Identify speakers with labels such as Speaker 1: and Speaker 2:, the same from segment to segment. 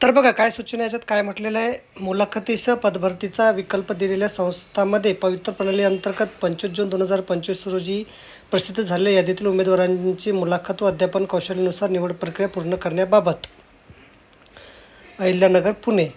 Speaker 1: तर बघा काय सूचना याच्यात? काय म्हटलेलं आहे? मुलाखतीसह पदभरतीचा विकल्प दिलेल्या संस्थांमध्ये पवित्र प्रणाली अंतर्गत पंचवीस जून दोन हजार पंचवीस रोजी प्रसिद्ध झालेल्या यादीतील उमेदवारांची मुलाखत व अध्यापन कौशल्यानुसार निवड प्रक्रिया पूर्ण करण्याबाबत अहिल्यानगर पुणे.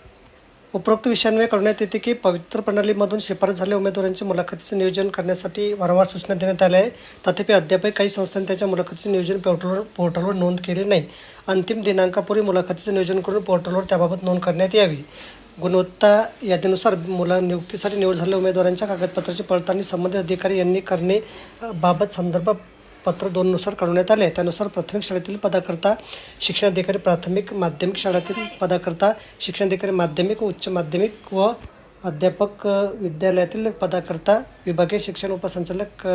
Speaker 1: उपरोक्त विषयांवर कळवण्यात येते की पवित्र प्रणालीमधून शिफारस झालेल्या उमेदवारांच्या मुलाखतीचे नियोजन करण्यासाठी वारंवार सूचना देण्यात आल्या आहे. तथापि अद्यापही काही संस्थांनी त्याच्या मुलाखतीचे नियोजन पोर्टलवर पोर्टलवर नोंद केले नाही. अंतिम दिनांकापूर्वी मुलाखतीचे नियोजन करून पोर्टलवर त्याबाबत नोंद करण्यात यावी. गुणवत्ता यादीनुसार मुला नियुक्तीसाठी निवड झालेल्या उमेदवारांच्या कागदपत्राची पडताळणी संबंधित अधिकारी यांनी करणे बाबत संदर्भ पत्र दोननुसार काढण्यात आले. त्यानुसार प्राथमिक शाळेतील पदाकरता शिक्षणाधिकारी प्राथमिक माध्यमिक शाळेतील पदाकरता शिक्षणाधिकारी माध्यमिक उच्च माध्यमिक व अध्यापक विद्यालयातील पदाकरता विभागीय शिक्षण उपसंचालक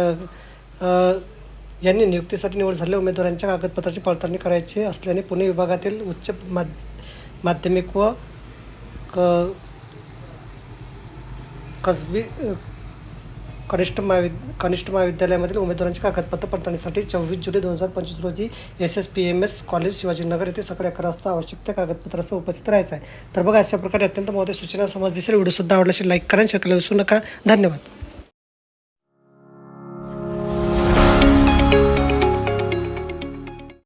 Speaker 1: यांनी नियुक्तीसाठी निवड झालेल्या उमेदवारांच्या कागदपत्राची पडताळणी करायची असल्याने पुणे विभागातील उच्च माध माध्यमिक व क कसबी कनिष्ठ महाविद कनिष्ठ महाविद्यालयामधील उमेदवारांची कागदपत्र पडताळणीसाठी चोवीस जुलै दोन हजार पंचवीस रोजी S S P M S college Shivajinagar येथे सकाळी अकरा वाजता आवश्यक त्या कागदपत्रासह उपस्थित राहायचं आहे. तर बघा अशा प्रकारे अत्यंत महत्त्वाची सूचना समज दिसेल. व्हिडिओसुद्धा आवडल्याशी लाईक करा आणि शेअर विसरू नका. धन्यवाद.